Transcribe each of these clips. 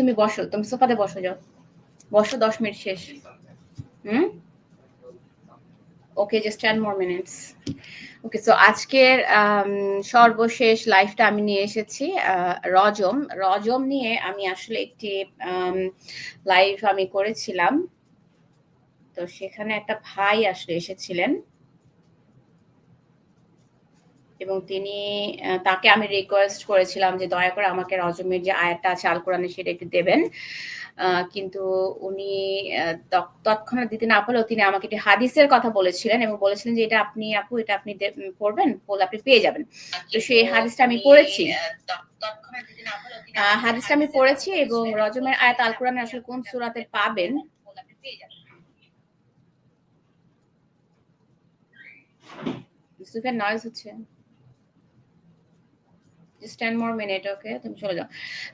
তুমি বসো, তুমি সোফাতে বসো যাও। বসো দশ মিনিট শেষ। হুম? Okay just ten more minutes okay so আজকের সর্বশেষ লাইফটা আমি নিয়ে এসেছি রজম। রজম নিয়ে আমি আসলে একটি লাইভ আমি করেছিলাম। তো সেখানে একটা ভাই আসলে এসেছিলেন। এবং তিনি তাকে আমি রিকোয়েস্ট করেছিলাম যে দয়া করে আমাকে রজমের যে আয়াতটা আছে আল কোরআনে সেটা একটু দেবেন। কিন্তু উনি তৎক্ষণাৎ দিতে না পারলেও তিনি আমাকে একটি হাদিসের কথা বলেছিলেন এবং বলেছিলেন যে এটা আপনি আপু এটা আপনি পড়বেন বলে আপনি পেয়ে যাবেন। তো সেই হাদিসটা আমি পড়েছি। হাদিসটা আমি পড়েছি এবং রজমের আয়াত আল কোরআনে আসলে কোন সুরাতে পাবেন? ইউসুফের নয়েজ হচ্ছে। মোর মিনিট ওকে তুমি চলে যাও।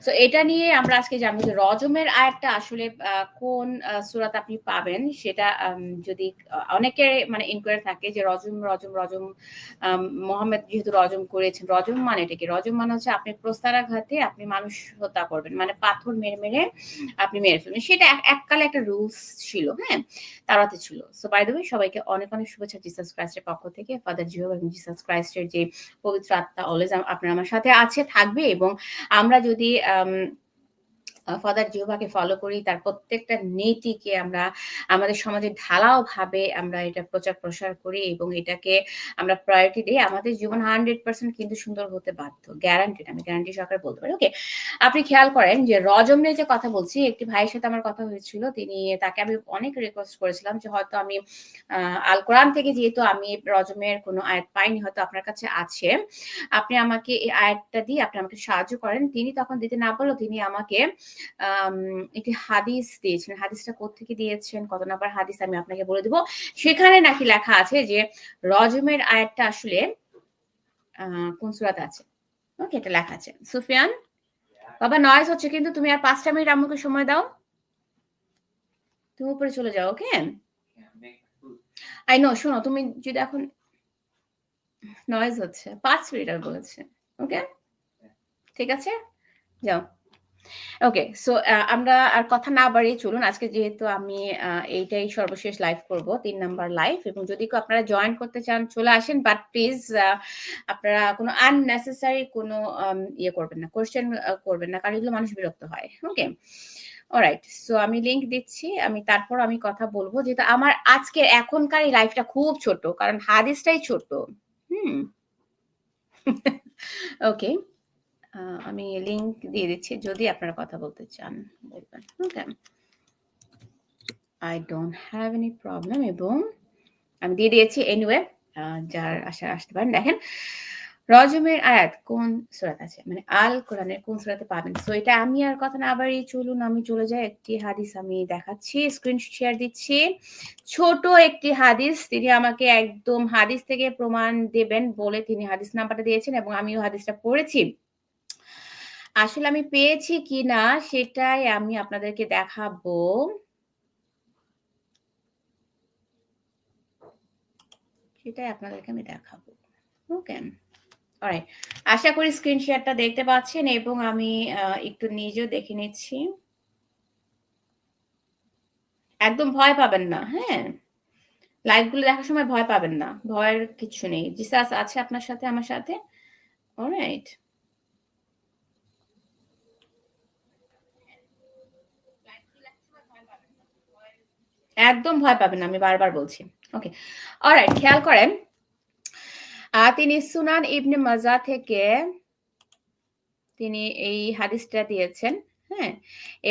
সো এটা নিয়ে আমরা আজকে জানব যে রজমের আয়াতটা আসলে কোন সুরাত আপনি পাবেন? সেটা যদি অনেকের মানে ইনকোয়ারি থাকে যে রজম রজম রজম মোহাম্মদ যেহেতু রজম করেছেন, রজম মানে এটা কি? রজম মানে হচ্ছে আপনি প্রস্তারাঘাতে আপনি মানুষ হত্যা করবেন মানে পাথর মেরে মেরে আপনি মেরে ফেলবেন। সেটা এককালে একটা রুলস ছিল হ্যাঁ? তারাতে ছিল। সো বাই দ্য সবাইকে অনেক অনেক শুভেচ্ছা। জিসাস ক্রাইস্টের পক্ষ থেকে ফাদার জিও এবং জিসাস ক্রাইস্টের যে পবিত্র আত্মা অলওয়েজ আপনার আমার সাথে আছে থাকবে এবং আমরা যদি ফাদার জিহবাকে ফলো করি, তার প্রত্যেকটা নীতিকে আমরা আমাদের সমাজে ঢালাও ভাবে আমরা এটা প্রচার প্রসার করি এবং এটাকে আমরা প্রায়োরিটি দিই। আমাদের জীবন হান্ড্রেড পার্সেন্ট কিন্তু সুন্দর হতে বাধ্য। গ্যারান্টিড আমি গ্যারান্টি সহকারে বলতে পারি। ওকে আপনি খেয়াল করেন যে রজম নিয়ে যে কথা বলছি, একটি ভাইয়ের সাথে আমার কথা হয়েছিল, তিনি তাকে আমি অনেক রিকোয়েস্ট করেছিলাম যে হয়তো আমি আল কোরআন থেকে যেহেতু আমি রজমের কোনো আয়াত পাইনি, হয়তো আপনার কাছে আছে। আপনি আমাকে এই আয়াতটা দিয়ে আপনি আমাকে সাহায্য করেন। তিনি তখন দিতে না পারল তিনি আমাকে একটি হাদিস দিয়েছেন। হাদিসটা কোথেকে দিয়েছেন? কত নাম্বার হাদিস আমি আপনাকে বলে দিব। সেখানে নাকি লেখা আছে যে, রজমের আয়াতটা আসলে কোন সুরাতে আছে? ওকে, এটা লেখা আছে। সুফিয়ান? বাবা নয়েস হচ্ছে, কিন্তু তুমি আর পাঁচটা মিনিট আমাকে সময় দাও। তুমি উপরে চলে যাও, ওকে? আই নো শোনো, তুমি যদি এখন নয়েজ হচ্ছে, পাঁচ মিনিট আর বলেছে, ওকে? ঠিক আছে? যাও। ওকে সো আমরা আর কথা না বাড়িয়ে চলুন। আজকে যেহেতু আমি এইটাই সর্বশেষ লাইভ করব, তিন নাম্বার লাইভ এবং যদি আপনারা জয়েন করতে চান, চলে আসেন বাট প্লিজ আপনারা কোনো আননেসেসারি কোনো ইয়ে করবেন না কোয়েশ্চেন করবেন না, কারণ এগুলো মানুষ বিরক্ত হয়। ওকে অলরাইট সো আমি লিংক দিচ্ছি, আমি তারপর আমি কথা বলব, যেহেতু আমার আজকে এখনকার এই লাইফটা খুব ছোট কারণ হাদিসটাই ছোট হুম। ওকে আমি লিংক দিয়ে দিচ্ছি, যদি আপনারা কথা বলতে চান বলবেন okay I don't have any problem এবং আমি দিয়ে দিয়েছি এনিওয়ে যার আশা আসতে পারেন। দেখেন, রজমের আয়াত কোন সুরাত আছে? মানে আল কোরআনের কোন সুরাতে পাবেন? সো এটা আমি আর কথা না আবার চলুন, আমি চলে যাই, একটি হাদিস আমি দেখাচ্ছি স্ক্রিন শেয়ার দিচ্ছি। ছোট একটি হাদিস, তিনি আমাকে একদম হাদিস থেকে প্রমাণ দেবেন বলে তিনি হাদিস নাম্বারটা দিয়েছেন এবং আমিও হাদিসটা পড়েছি। আসলে আমি পেয়েছি কিনা সেটাই আমি আপনাদেরকে দেখাবো। সেটাই আপনাদেরকে আমি দেখাবো। ওকে আশা করি স্ক্রিন শেয়ারটা দেখতে পাচ্ছেন এবং আমি একটু নিজেও দেখে নিচ্ছি। একদম ভয় পাবেন না হ্যাঁ? লাইভগুলো দেখার সময় ভয় পাবেন না। ভয়ের কিছু নেই। জিসাস আছে আপনার সাথে, আমার সাথে? অলরাইট একদম ভয় পাবেন আমি বারবার বলছি। ওকে অলরাইট খেয়াল করেন। তিনি সুনান ইবনে মাজা থেকে তিনি এই হাদিসটা দিয়েছেন হ্যাঁ?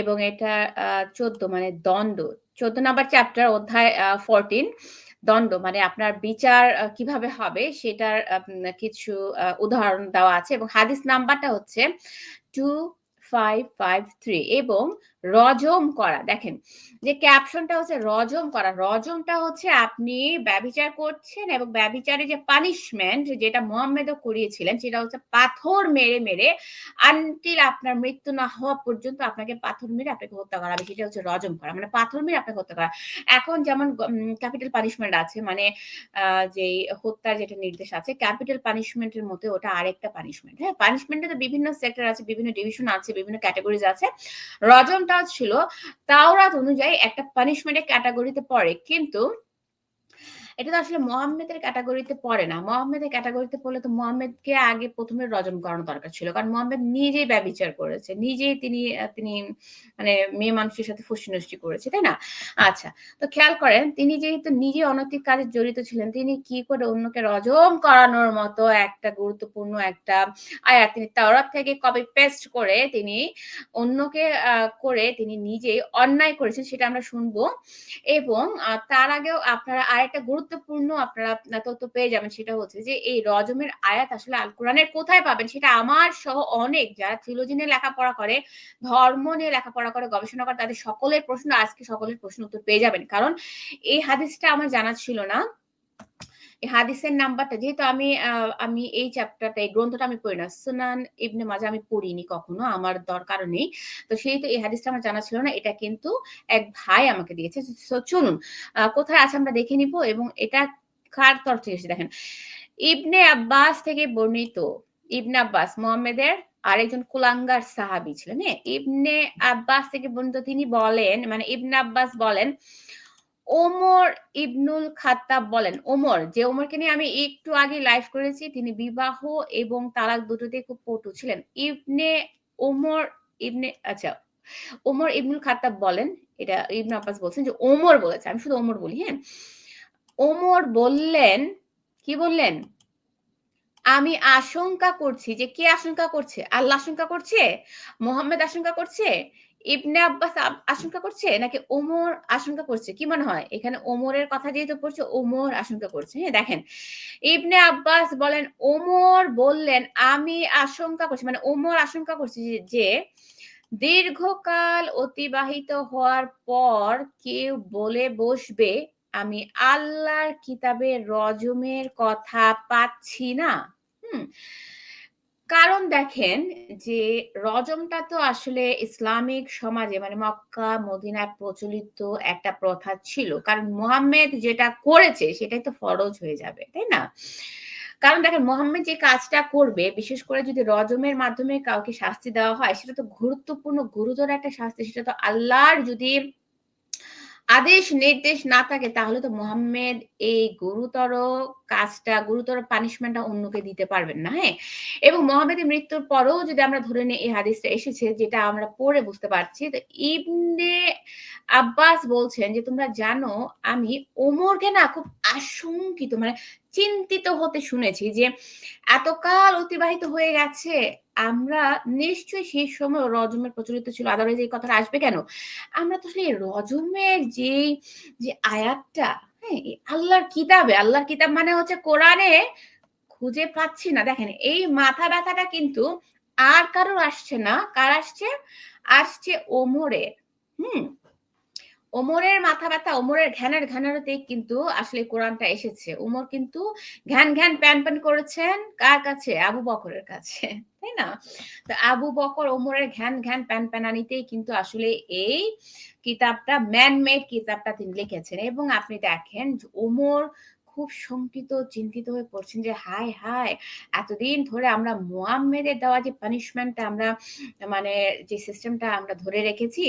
এবং এটা চোদ্দ মানে দ্বন্দ্ব। চোদ্দ নাম্বার চ্যাপ্টার অধ্যায় ফোরটিন দ্বন্দ্ব মানে আপনার বিচার কীভাবে হবে সেটার কিছু উদাহরণ দেওয়া আছে। এবং হাদিস নাম্বারটা হচ্ছে টু এবং রজম করা। দেখেন, যে ক্যাপশনটা হচ্ছে রজম করা। রজমটা হচ্ছে আপনি ব্যবিচার করছেন এবং ব্যবিচারে যে পানিশমেন্ট যেটা করিয়েছিলেন, সেটা হচ্ছে পাথর মেরে মেরে আনটিল আপনার মৃত্যু না হওয়া পর্যন্ত আপনাকে পাথর মেরে আপনাকে হত্যা করা হবে। সেটা হচ্ছে রজম করা। মানে পাথর মেরে আপনাকে হত্যা করা। এখন যেমন ক্যাপিটাল পানিশমেন্ট আছে মানে যে হত্যার যেটা নির্দেশ আছে ক্যাপিটাল পানিশমেন্টের মধ্যে ওটা আরেকটা পানিশমেন্ট হ্যাঁ পানিশমেন্টে তো বিভিন্ন সেক্টর আছে, বিভিন্ন ডিভিশন আছে বিভিন্ন ক্যাটাগরিজ আছে। রজন রজমটাও ছিল। তাওরাত অনুযায়ী একটা পানিশমেন্টের ক্যাটাগরিতে পড়ে। কিন্তু এটা তো আসলে মোহাম্মেদের ক্যাটাগরিতে পড়ে না। মোহাম্মেদের ক্যাটাগরিতে পড়লে তো মোহাম্মেদকে আগে প্রথমে রজম করানো দরকার ছিল। কারণ মোহাম্মেদ নিজেই ব্যবচার করেছে। নিজেই তিনি তিনি মানে মেয়ে মানুষের সাথে ফুসি করেছে, তাই না? আচ্ছা তো খেয়াল করেন, তিনি যেহেতু নিজে অনৈতিক কাজে জড়িত ছিলেন, তিনি কি করে অন্যকে রজম করানোর মতো একটা গুরুত্বপূর্ণ একটা আয়াত তিনি তাওরাত থেকে কপি পেস্ট করে তিনি অন্যকে করে তিনি নিজেই অন্যায় করেছেন, সেটা আমরা শুনব। এবং তার আগেও আপনারা আরেকটা গুরুত্ব গুরুত্বপূর্ণ আপনারা তথ্য পেয়ে যাবেন, সেটা হচ্ছে যে এই রজমের আয়াত আসলে আল কোরআনের কোথায় পাবেন? সেটা আমার সহ অনেক যারা থিওলজি নিয়ে লেখাপড়া করে, ধর্ম নিয়ে লেখাপড়া করে, গবেষণা করে, তাদের সকলের প্রশ্ন, আজকে সকলের প্রশ্ন উত্তর পেয়ে যাবেন। কারণ এই হাদিসটা আমার জানা ছিল না। এই হাদিসের নাম্বারটা যেহেতু আমি আমি এই চ্যাপ্টারটা এই গ্রন্থটা আমি পড়ি না, সুনান ইবনে মাঝে আমি পড়িনি কখনো, আমার দরকার নেই। তো সেই তো এই হাদিসটা আমার জানা ছিল না, এটা কিন্তু এক ভাই আমাকে দিয়েছে। চলুন কোথায় আছে আমরা দেখে নিব এবং এটা কার তরফ থেকে এসে দেখেন। ইবনে আব্বাস থেকে বর্ণিত, ইবনে আব্বাস মোহাম্মেদের আরেকজন কুলাঙ্গার সাহাবি ছিলেন হ্যাঁ? ইবনে আব্বাস থেকে বর্ণিত তিনি বলেন মানে ইবনে আব্বাস বলেন ওমর ইবনুল খাত্তাব বলেন, ওমর, যে ওমরকে নিয়ে আমি একটু আগে লাইভ করেছি, তিনি বিবাহ এবং তালাক দুটোতে খুব পটু ছিলেন। ইবনে ওমর, ইবনে আচ্ছা ওমর ইবনুল খাত্তাব বলেন, এটা ইবনে আব্বাস বলছেন যে ওমর বলেছে, আমি শুধু ওমর বলি হ্যাঁ? ওমর বললেন, কি বললেন? আমি আশঙ্কা করছি যে কে আশঙ্কা করছে? আল্লাহ আশঙ্কা করছে? মোহাম্মদ আশঙ্কা করছে? ইবনে আব্বাস আশঙ্কা করছে? নাকি ওমর আশঙ্কা করছে? কি মনে হয়? এখানে ওমরের কথা যেহেতু পড়ছে, ওমর আশঙ্কা করছে। হ্যাঁ দেখেন, ইবনে আব্বাস বলেন, ওমর বললেন, আমি আশঙ্কা করছি। মানে ওমর আশঙ্কা করছে যে দীর্ঘকাল অতিবাহিত হওয়ার পর কেউ বলে বসবে, আমি আল্লাহর কিতাবের রজমের কথা পাচ্ছি না। হুম কারণ দেখেন যে রজমটা তো আসলে ইসলামিক সমাজে মানে মক্কা, মদিনায় প্রচলিত একটা প্রথা ছিল। কারণ মোহাম্মেদ যেটা করেছে সেটাই তো ফরজ হয়ে যাবে, তাই না? কারণ দেখেন, মোহাম্মদ যে কাজটা করবে, বিশেষ করে যদি রজমের মাধ্যমে কাউকে শাস্তি দেওয়া হয়, সেটা তো গুরুত্বপূর্ণ, গুরুতর একটা শাস্তি। সেটা তো আল্লাহর যদি আদেশ, নির্দেশ না থাকে, তাহলে তো মোহাম্মেদ এই গুরুতর কাজটা, গুরুতর পানিশমেন্টটা অন্যকে দিতে পারবেন না হ্যাঁ? এবং মোহাম্মদের মৃত্যুর পরেও যদি আমরা ধরে নিই, এই হাদিসটা এসেছে, যেটা আমরা পড়ে বুঝতে পারছি, তো ইবনে আব্বাস বলছেন যে, তোমরা জানো, আমি ওমরকে না খুব আশঙ্কিত মানে চিন্তিত হতে শুনেছি যে, এতকাল অতিবাহিত হয়ে গেছে আমরা নিশ্চয়ই সেই সময় রজমের প্রচলিত ছিল আদারওয়াইজ এই কথাটা আসবে কেন? আমরা তো আসলে রজমের যে যে আয়াতটা হ্যাঁ আল্লাহর কিতাবে, আল্লাহর কিতাব মানে হচ্ছে কোরআনে খুঁজে পাচ্ছি না। দেখেন, এই মাথা ব্যথাটা কিন্তু আর কারোর আসছে না। কার আসছে? আসছে ওমরের। হুম? ওমরের মাথা ব্যথা, ওমরের ঘ্যানের ঘ্যানারতে কিন্তু আসলে কোরআনটা এসেছে। ওমর কিন্তু ঘ্যান ঘ্যান প্যান প্যান করেছেন কার কাছে? আবু বকরের কাছে, তাই না? তো আবু বকর ওমরের ঘ্যান ঘ্যান প্যান প্যানানিতেই কিন্তু আসলে এই কিতাবটা ম্যানমেড কিতাবটা তিনি লিখেছেন। এবং আপনি দেখেন ওমর খুব শঙ্কিত, চিন্তিত হয়ে পড়ছেন যে, হায় হায়, এতদিন ধরে আমরা মোয়াম্মেদের দেওয়া যে পানিশমেন্টটা আমরা মানে যে সিস্টেমটা আমরা ধরে রেখেছি,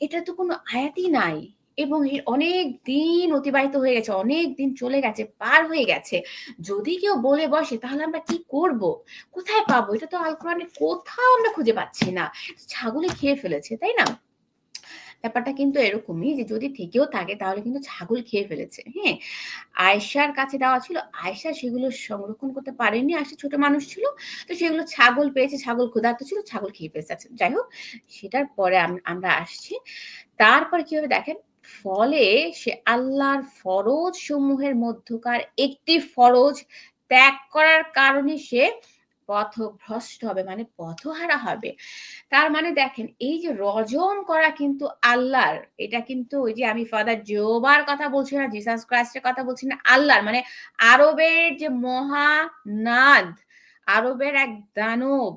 এটা তো কোনো আয়াতই নাই। এবং অনেক দিন অতিবাহিত হয়ে গেছে, অনেক দিন চলে গেছে, পার হয়ে গেছে। যদি কেউ বলে বসে, তাহলে আমরা কি করব? কোথায় পাবো? এটা তো আল কোথাও আমরা খুঁজে পাচ্ছি না। ছাগলে খেয়ে ফেলেছে, তাই না? ব্যাপারটা কিন্তু এরকমই যে যদি থেকেও থাকে তাহলে কিন্তু ছাগল খেয়ে ফেলেছে হ্যাঁ? আয়সার কাছে দেওয়া ছিল আয়সা সেগুলো সংরক্ষণ করতে পারেনি আয়সা ছোট মানুষ ছিল তো সেগুলো ছাগল পেয়েছে ছাগল ক্ষুধার্ত ছিল ছাগল খেয়ে ফেলেছে। আচ্ছা, যাই হোক সেটার পরে আমরা আসছি। তারপরে কি হবে দেখেন ফলে সে আল্লাহর ফরজ সমূহের মধ্যকার একটি ফরজ ত্যাগ করার কারণে সে পথভ্রষ্ট হবে মানে পথহারা হবে। তার মানে দেখেন, এই যে রজম করা কিন্তু আল্লাহর, এটা কিন্তু ওই যে আমি ফাদার জোবার কথা বলছি না, জিসাস ক্রাইস্টের কথা বলছি না, আল্লাহর মানে আরবের যে মহানাদ, আরবের এক দানব,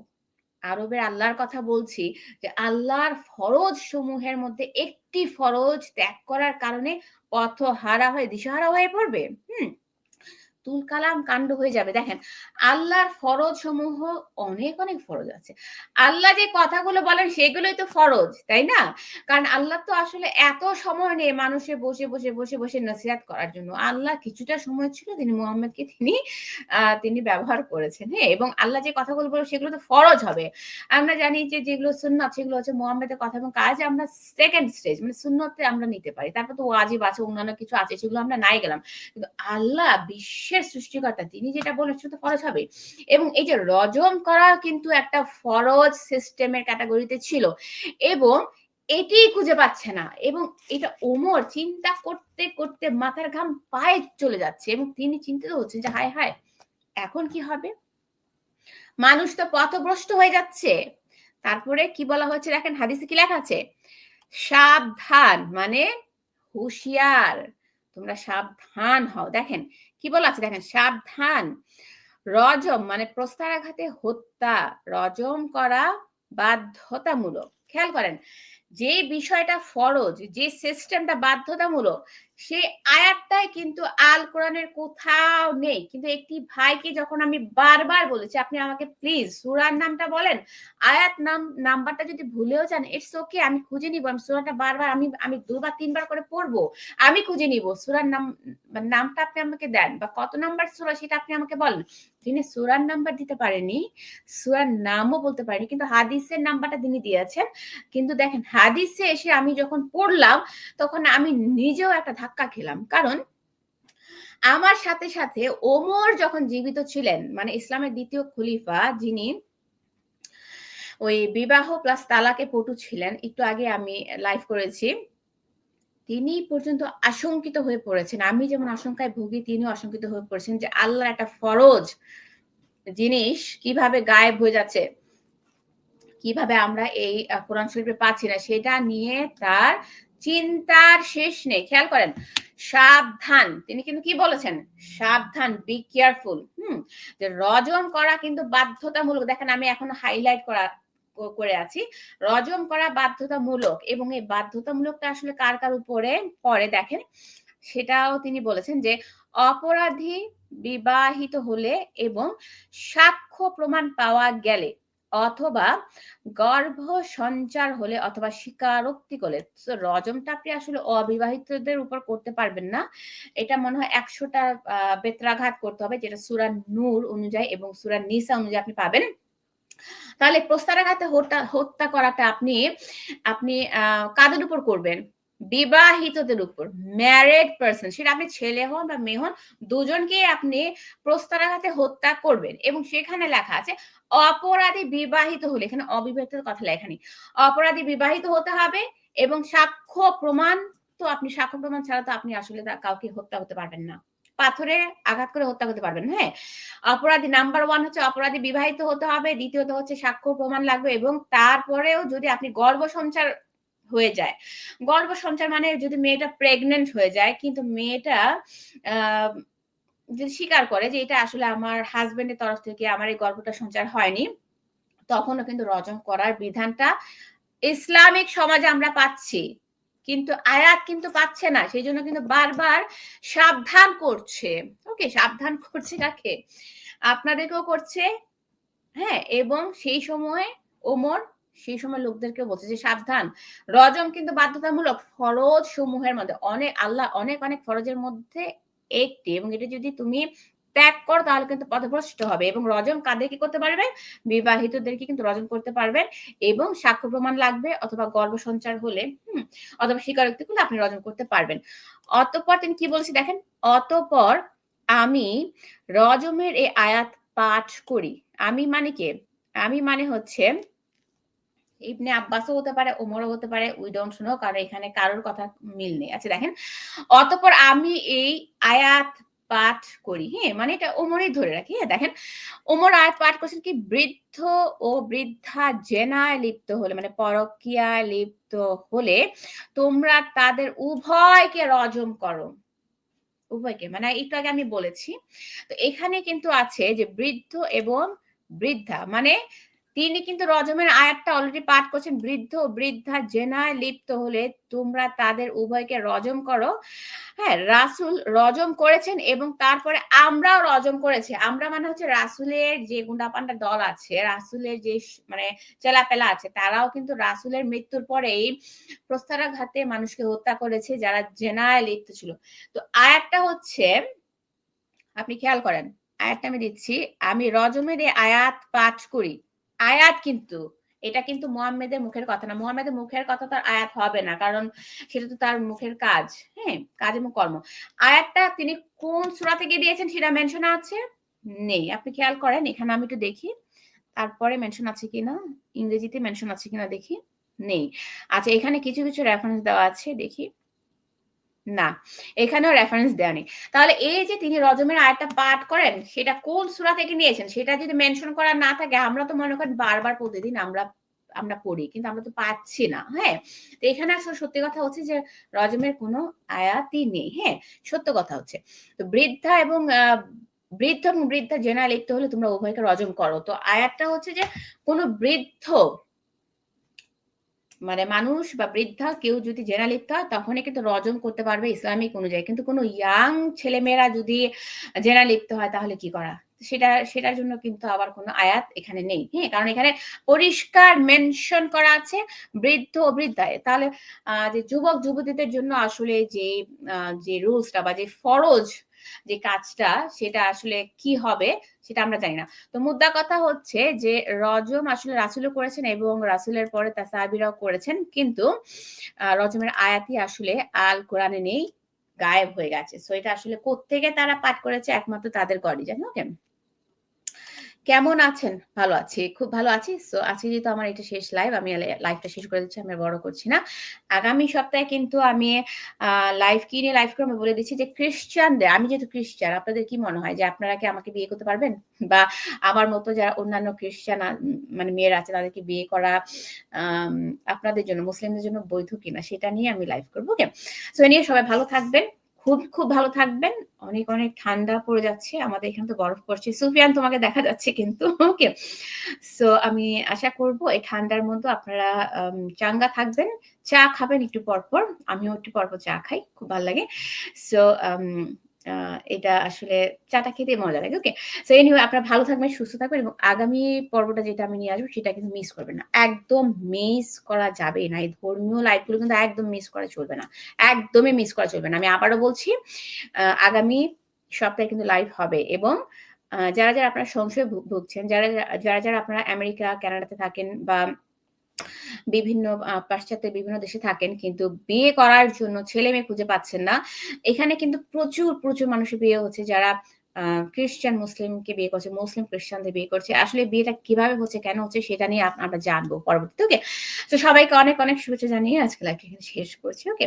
আরবের আল্লাহর কথা বলছি, যে আল্লাহর ফরজ সমূহের মধ্যে একটি ফরজ ত্যাগ করার কারণে পথ হারা হয়ে, দিশাহারা হয়ে পড়বে। হুম? তুলকালাম কাণ্ড হয়ে যাবে। দেখেন, আল্লাহর ফরজ সমূহ অনেক অনেক ফরজ আছে। আল্লাহ যে কথাগুলো বলেন সেগুলোই তো ফরজ, তাই না? কারণ আল্লাহ তো আসলে এত সময় নেই মানুষের বসে বসে বসে বসে নসিহাত করার জন্য আল্লাহ কিছুটা সময় ছিল তিনি মোহাম্মদকে তিনি তিনি ব্যবহার করেছেন হ্যাঁ? এবং আল্লাহ যে কথাগুলো বলে সেগুলো তো ফরজ হবে। আমরা জানি যে যেগুলো সুন্নত সেগুলো হচ্ছে মোহাম্মদের কথা এবং কাজ আমরা সেকেন্ড স্টেজ মানে সুন্নতে আমরা নিতে পারি। তারপর তো ওয়াজিব আছে, অন্যান্য কিছু আছে, সেগুলো আমরা নাই গেলাম। কিন্তু আল্লাহ বিশ্বের সৃষ্টিকর্তা, তিনি যেটা বলেন সেটা ফরজ হবে। এবং এই যে রজম করা কিন্তু একটা ফরজ সিস্টেমের ক্যাটাগরিতে ছিল। এবং এটি খুঁজে পাচ্ছে না। এবং এটা ওমর চিন্তা করতে করতে মাথার ঘাম পায়ে চলে যাচ্ছে এবং তিনি চিন্তিত হচ্ছেন যে, হায় হায়, এখন কি হবে? মানুষ তো পথভ্রষ্ট হয়ে যাচ্ছে। তারপরে কি বলা হয়েছে দেখেন, হাদিসে কি লেখা আছে? সাবধান মানে হুঁশিয়ার। তোমরা সাবধান হও। দেখেন কি বলা? আছে দেখেন, সাবধান। রজম মানে প্রস্তারাঘাতে হত্যা, রজম করা বাধ্যতামূলক। খেয়াল করেন, যে বিষয়টা ফরজ, যে সিস্টেমটা বাধ্যতামূলক সেই আয়াতটাই কিন্তু আল কোরআনের কোথাও নেই। কিন্তু একটি ভাইকে যখন আমি বারবার বলেছি, আপনি আমাকে প্লিজ সুরার নামটা বলেন, আয়াত নাম, নাম্বারটা যদি ভুলেও যান ইটস ওকে আমি খুঁজে নিব। আমি সুরাটা বারবার, আমি আমি দুবার, তিনবার করে পড়ব, আমি খুঁজে নিব। সুরার নাম, নামটা আপনি আমাকে দেন বা কত নাম্বার সুরা সেটা আপনি আমাকে বলেন। তিনি সুরার নাম্বার দিতে পারেনি, সুরার নামও বলতে পারেনি, কিন্তু হাদিসের নাম্বারটা তিনি দিয়েছেন। কিন্তু দেখেন, হাদিসে এসে আমি যখন পড়লাম, তখন আমি নিজেও একটা ধাক্কা খেলাম। কারণ আমার সাথে সাথে ওমর যখন জীবিত ছিলেন মানে ইসলামের দ্বিতীয় খলিফা যিনি, ওই বিবাহ প্লাস তালাকে পটু ছিলেন, একটু আগে আমি লাইভ করেছি, তিনি পর্যন্ত আশঙ্কিত হয়ে পড়েছেন। আমি যেমন আশঙ্কায় ভুগি, তিনিও আশঙ্কিত হয়ে পড়েছেন যে আল্লাহর একটা ফরজ জিনিস কীভাবে গায়েব হয়ে যাচ্ছে, কীভাবে আমরা এই কোরআন শরীফে পাচ্ছি না, সেটা নিয়ে তার চিন্তার শেষ নেই। খেয়াল করেন, সাবধান। তিনি কিন্তু কি বলেছেন? সাবধান বি কেয়ারফুল হুম? যে রজম করা কিন্তু বাধ্যতামূলক। দেখেন, আমি এখন হাইলাইট করা করে আছি। রজম করা বাধ্যতামূলক এবং এই বাধ্যতামূলকটা আসলে কার কার উপরে পরে দেখেন, সেটাও তিনি বলেছেন যে অপরাধী বিবাহিত হলে এবং সাক্ষ্য প্রমাণ পাওয়া গেলে অথবা গর্ভ সঞ্চার হলে অথবা স্বীকারোক্তি করলে রজমটা আপনি আসলে অবিবাহিতদের উপর করতে পারবেন না। এটা মনে হয় একশোটা বেত্রাঘাত করতে হবে, যেটা সুরান নূর অনুযায়ী এবং সুরান নিসা অনুযায়ী আপনি পাবেন। তাহলে প্রস্তারাঘাতে হত্যা হত্যা করাটা আপনি আপনি কাদের উপর করবেন? বিবাহিতদের উপর ম্যারেড পার্সন সেটা আপনি ছেলে হন বা মেয়ে হন দুজনকে আপনি প্রস্তারাঘাতে হত্যা করবেন এবং সেখানে লেখা আছে অপরাধী বিবাহিত হলে, এখানে অবিবাহিত কথা লেখা নেই, অপরাধী বিবাহিত হতে হবে এবং সাক্ষ্য প্রমাণ, তো আপনি সাক্ষ্য প্রমাণ ছাড়া তো আপনি আসলে কাউকে হত্যা হতে পারবেন না। পাথরে আঘাত করে হত্যা করতে পারবেন হ্যাঁ? অপরাধী নাম্বার ওয়ান হচ্ছে অপরাধী বিবাহিত হতে হবে, দ্বিতীয়ত হচ্ছে সাক্ষ্য প্রমাণ লাগবে এবং তারপরেও যদি আপনি গর্ভ সঞ্চার হয়ে যায়, গর্ভ সঞ্চার মানে যদি মেয়েটা প্রেগনেন্ট হয়ে যায়, কিন্তু মেয়েটা যদি স্বীকার করে যে এটা আসলে আমার হাজবেন্ডের তরফ থেকে আমার এই গর্ভটা সঞ্চার হয়নি, তখনও কিন্তু রজম করার বিধানটা ইসলামিক সমাজে আমরা পাচ্ছি। কিন্তু আয়াত কিন্তু পাচ্ছে না সেই জন্য কিন্তু বারবার সাবধান করছে। ওকে সাবধান করছে কাকে? আপনাদেরকেও করছে হ্যাঁ এবং সেই সময় ওমর, সেই সময় লোকদেরকে বলছে যে সাবধান। রজম কিন্তু বাধ্যতামূলক ফরজ সমূহের মধ্যে অনেক, আল্লাহ অনেক অনেক ফরজের মধ্যে একটি এবং এটা যদি তুমি ত্যাগ কর, তাহলে কিন্তু পথভ্রষ্ট হবে এবং রজম কাদের কি করতে পারবেন? বিবাহিতদেরকে কিন্তু রজন করতে পারবেন এবং সাক্ষ্য প্রমাণ লাগবে অথবা গর্ভ সঞ্চার হলে, হম, অথবা স্বীকারোক্তি করলে আপনি রজন করতে পারবেন। অতপর তিনি কি বলছি দেখেন? অতপর আমি রজমের এই আয়াত পাঠ করি। আমি মানে কে? আমি মানে হচ্ছে ইবনে আব্বাসও হতে পারে, ওমরও হতে পারে উই ডোন্ট নো কারণ এখানে কারোর কথা মিল নেই। আচ্ছা দেখেন, অতপর আমি এই আয়াত পাঠ করি হ্যাঁ মানে এটা ওমরই ধরে রাখি। হ্যাঁ দেখেন, ওমর আয়াত পাঠ করছেন কি, বৃদ্ধ ও বৃদ্ধা জেনায় লিপ্ত হলে মানে পরকিয়ায় লিপ্ত হলে তোমরা তাদের উভয়কে রজম করো। উভয়কে মানে একটু আগে আমি বলেছি। তো এখানে কিন্তু আছে যে বৃদ্ধ এবং বৃদ্ধা মানে তিনি কিন্তু রজমের আয়াতটা অলরেডি পাঠ করছেন, বৃদ্ধ, বৃদ্ধা জেনায় লিপ্ত হলে তোমরা তাদের উভয়কে রজম করো। হ্যাঁ রাসুল রজম করেছেন এবং তারপরে আমরাও রজম করেছি। আমরা মানে হচ্ছে রাসুলের যে গুন্ডাপান্ডা দল আছে, রাসুলের যে মানে চেলাপেলা আছে, তারাও কিন্তু রাসুলের মৃত্যুর পরেই প্রস্তারাঘাতে মানুষকে হত্যা করেছে যারা জেনায় লিপ্ত ছিল। তো আয়াতটা হচ্ছে, আপনি খেয়াল করেন, আয়াতটা আমি দিচ্ছি, আমি রজমের এই আয়াত পাঠ করি। আয়াত কিন্তু, এটা কিন্তু মোহাম্মেদের মুখের কথা না। মোহাম্মেদের মুখের কথা তার আয়াত হবে না, কারণ সেটা তো তার মুখের কাজ হ্যাঁ? কাজ এবং কর্ম। আয়াতটা তিনি কোন সুরা থেকে দিয়েছেন সেটা মেনশন আছে? নেই। আপনি খেয়াল করেন, এখানে আমি একটু দেখি। তারপরে মেনশন আছে কিনা? ইংরেজিতে মেনশন আছে কিনা দেখি? নেই। আচ্ছা এখানে কিছু কিছু রেফারেন্স দেওয়া আছে, দেখি। না, এখানেও রেফারেন্স দেওয়া তাহলে এই যে তিনি রজমের আয়টা পাঠ করেন, সেটা কোন সুরা থেকে নিয়েছেন? সেটা যদি মেনশন করা না থাকে, আমরা তো মনে করেন বারবার প্রতিদিন আমরা আমরা পড়ি, কিন্তু আমরা তো পাচ্ছি না হ্যাঁ? তো এখানে আসলে সত্যি কথা হচ্ছে যে রজমের কোনো আয়াতই নেই হ্যাঁ? সত্য কথা হচ্ছে। তো বৃদ্ধা এবং বৃদ্ধ এবং বৃদ্ধা জেনা লিখতে হলে তোমরা উভয়কে রজম করো। তো আয়াতটা হচ্ছে যে কোনো বৃদ্ধ মানে মানুষ বা বৃদ্ধা কেউ যদি জেনা লিপ্ত হয়, তখনই কিন্তু রজম করতে পারবে ইসলামিক অনুযায়ী। কিন্তু কোনো ইয়াং ছেলেমেয়েরা যদি জেনা লিপ্ত হয়, তাহলে কি করা? সেটা, সেটার জন্য কিন্তু আবার কোনো আয়াত এখানে নেই। হ্যাঁ কারণ এখানে পরিষ্কার মেনশন করা আছে বৃদ্ধ ও বৃদ্ধায়। তাহলে যে যুবক যুবতীদের জন্য আসলে যে যে রুলসটা বা যে ফরজ যে কাজটা সেটা আসলে কি হবে সেটা আমরা জানি না। তো মুদ্রা কথা হচ্ছে যে রজম আসলে রাসুলও করেছেন এবং রাসুলের পরে তা সাহাবিরাও করেছেন, কিন্তু রজমের আয়াতি আসলে আল কোরআনে নেই, গায়েব হয়ে গেছে। সো এটা আসলে কোত্থেকে তারা পাঠ করেছে? একমাত্র তাদের গডি, জানি? ওকে কেমন আছেন? ভালো আছি, খুব ভালো আছি। সো আজকে যেহেতু আমার এটা শেষ লাইভ আমি লাইভটা শেষ করে দিচ্ছি, আমি বড় করছি না। আগামী সপ্তাহে কিন্তু আমি লাইভ কি নিয়ে লাইভ করে বলে দিচ্ছি যে খ্রিস্টানদের আমি যেহেতু খ্রিস্টান আপনাদের কি মনে হয় যে আপনারা কি আমাকে বিয়ে করতে পারবেন? বা আমার মতো যারা অন্যান্য খ্রিস্টান মানে মেয়েরা আছে, তাদেরকে বিয়ে করা আপনাদের জন্য, মুসলিমদের জন্য বৈধ কিনা, সেটা নিয়ে আমি লাইভ করব ওকে সো এ নিয়ে সবাই ভালো থাকবেন। খুব খুব ভালো থাকবেন। অনেক অনেক ঠান্ডা পড়ে যাচ্ছে। আমাদের এখানে তো বরফ পড়ছে। সুফিয়ান, তোমাকে দেখা যাচ্ছে কিন্তু। ওকে সো আমি আশা করব এই ঠান্ডার মধ্যে আপনারা চাঙ্গা থাকবেন। চা খাবেন একটু পরপর। আমিও একটু পরপর চা খাই। খুব ভালো লাগে। সো এটা আসলে চাটা খেতে মজা লাগে। ওকে সো এনিওয়ে আপনারা ভালো থাকবেন, সুস্থ থাকবেন এবং আগামী পর্বটা যেটা আমি নিয়ে আসব, সেটা কিন্তু মিস করবেন না। একদম মিস করা যাবে না। এই ধর্মীয় লাইফগুলো কিন্তু একদম মিস করা চলবে না। একদমই মিস করা চলবে না। আমি আবারও বলছি আগামী সপ্তাহে কিন্তু লাইভ হবে এবং যারা যারা আপনারা সংশয় ভুগছেন, যারা যারা যারা আপনারা আমেরিকা কানাডাতে থাকেন বা বিভিন্ন পাশ্চাত্যের বিভিন্ন দেশে থাকেন, কিন্তু বিয়ে করার জন্য ছেলে মেয়ে খুঁজে পাচ্ছেন না। এখানে কিন্তু প্রচুর প্রচুর মানুষের বিয়ে হচ্ছে যারা খ্রিস্টান, মুসলিমকে বিয়ে করছে, মুসলিম খ্রিস্টানদের বিয়ে করছে। আসলে বিয়েটা কীভাবে হচ্ছে, কেন হচ্ছে, সেটা নিয়ে আমরা জানব পরবর্তীতে ওকে তো সবাইকে অনেক অনেক শুভেচ্ছা জানিয়ে আজকে লাইফ এখানে শেষ করছি okay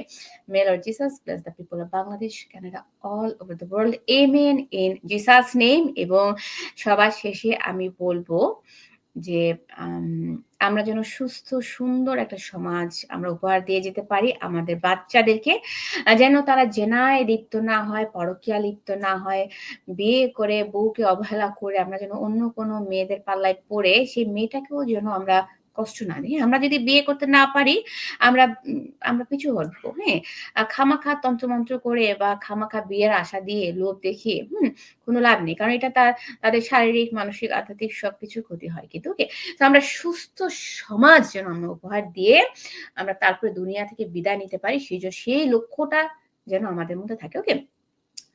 mail or Jesus plus the people of Bangladesh Canada all over the world amen in Jesus name এবং সবার শেষে আমি বলব যে আমরা যেন সুস্থ, সুন্দর একটা সমাজ আমরা উপহার দিয়ে যেতে পারি আমাদের বাচ্চাদেরকে। যেন তারা জেনায় লিপ্ত না হয়, পরকিয়া লিপ্ত না হয়, বিয়ে করে বউকে অবহেলা করে আমরা যেন অন্য কোনো মেয়েদের পাল্লায় পড়ে সেই মেয়েটাকেও যেন আমরা কষ্ট না দিই আমরা যদি বিয়ে করতে না পারি, আমরা আমরা পিছু হটবো। হ্যাঁ খামাখা তন্ত্রমন্ত্র করে বা খামাখা বিয়ের আশা দিয়ে লোভ দেখিয়ে, হম, কোনো লাভ নেই। কারণ এটা তার, তাদের শারীরিক, মানসিক, আধ্যাত্মিক সবকিছু ক্ষতি হয় কিন্তু ওকে তো আমরা সুস্থ সমাজ যেন আমরা উপহার দিয়ে আমরা তারপরে দুনিয়া থেকে বিদায় নিতে পারি, সেই সেই লক্ষ্যটা যেন আমাদের মধ্যে থাকে ওকে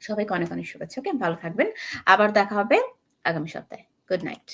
সবাইকে অনেক অনেক শুভেচ্ছা ওকে ভালো থাকবেন। আবার দেখা হবে আগামী সপ্তাহে। Good night